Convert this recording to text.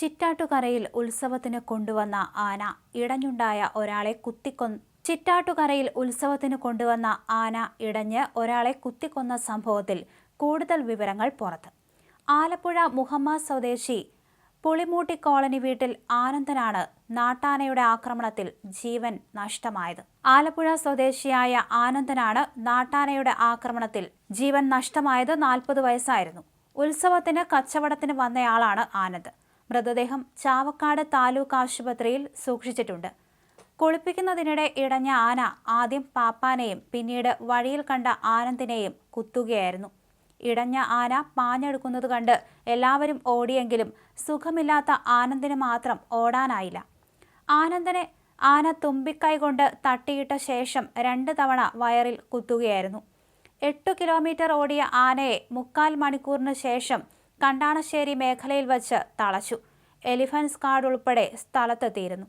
ചിറ്റാറ്റുകരയിൽ ഉത്സവത്തിന് കൊണ്ടുവന്ന ആന. ഇടഞ്ഞുണ്ടായ ഒരാളെ കുത്തിക്കൊ ചിറ്റാട്ടുകരയിൽ ഉത്സവത്തിന് കൊണ്ടുവന്ന ആന ഇടഞ്ഞ് ഒരാളെ കുത്തിക്കൊന്ന സംഭവത്തിൽ കൂടുതൽ വിവരങ്ങൾ പുറത്ത്. ആലപ്പുഴ മുഹമ്മദ് സ്വദേശി പുളിമൂട്ടി കോളനി വീട്ടിൽ ആനന്ദനാണ് നാട്ടാനയുടെ ആക്രമണത്തിൽ ജീവൻ നഷ്ടമായത്. ആലപ്പുഴ സ്വദേശിയായ ആനന്ദനാണ് നാട്ടാനയുടെ ആക്രമണത്തിൽ ജീവൻ നഷ്ടമായത് നാൽപ്പത് വയസ്സായിരുന്നു. ഉത്സവത്തിന് കച്ചവടത്തിന് വന്നയാളാണ് ആനന്ദ്. മൃതദേഹം ചാവക്കാട് താലൂക്ക് ആശുപത്രിയിൽ സൂക്ഷിച്ചിട്ടുണ്ട്. കുളിപ്പിക്കുന്നതിനിടെ ഇടഞ്ഞ ആന ആദ്യം പാപ്പാനെയും പിന്നീട് വഴിയിൽ കണ്ട ആനന്ദിനെയും കുത്തുകയായിരുന്നു. ഇടഞ്ഞ ആന പാഞ്ഞെടുക്കുന്നത് കണ്ട് എല്ലാവരും ഓടിയെങ്കിലും സുഖമില്ലാത്ത ആനന്ദിന് മാത്രം ഓടാനായില്ല. ആനന്ദനെ ആന തുമ്പിക്കൈ കൊണ്ട് തട്ടിയിട്ട ശേഷം രണ്ട് തവണ വയറിൽ കുത്തുകയായിരുന്നു. എട്ടു കിലോമീറ്റർ ഓടിയ ആനയെ മുക്കാൽ മണിക്കൂറിന് ശേഷം കണ്ടാണശ്ശേരി മേഖലയിൽ വച്ച് തളച്ചു. എലിഫൻസ് കാർഡ് ഉൾപ്പെടെ സ്ഥലത്തെത്തിയിരുന്നു.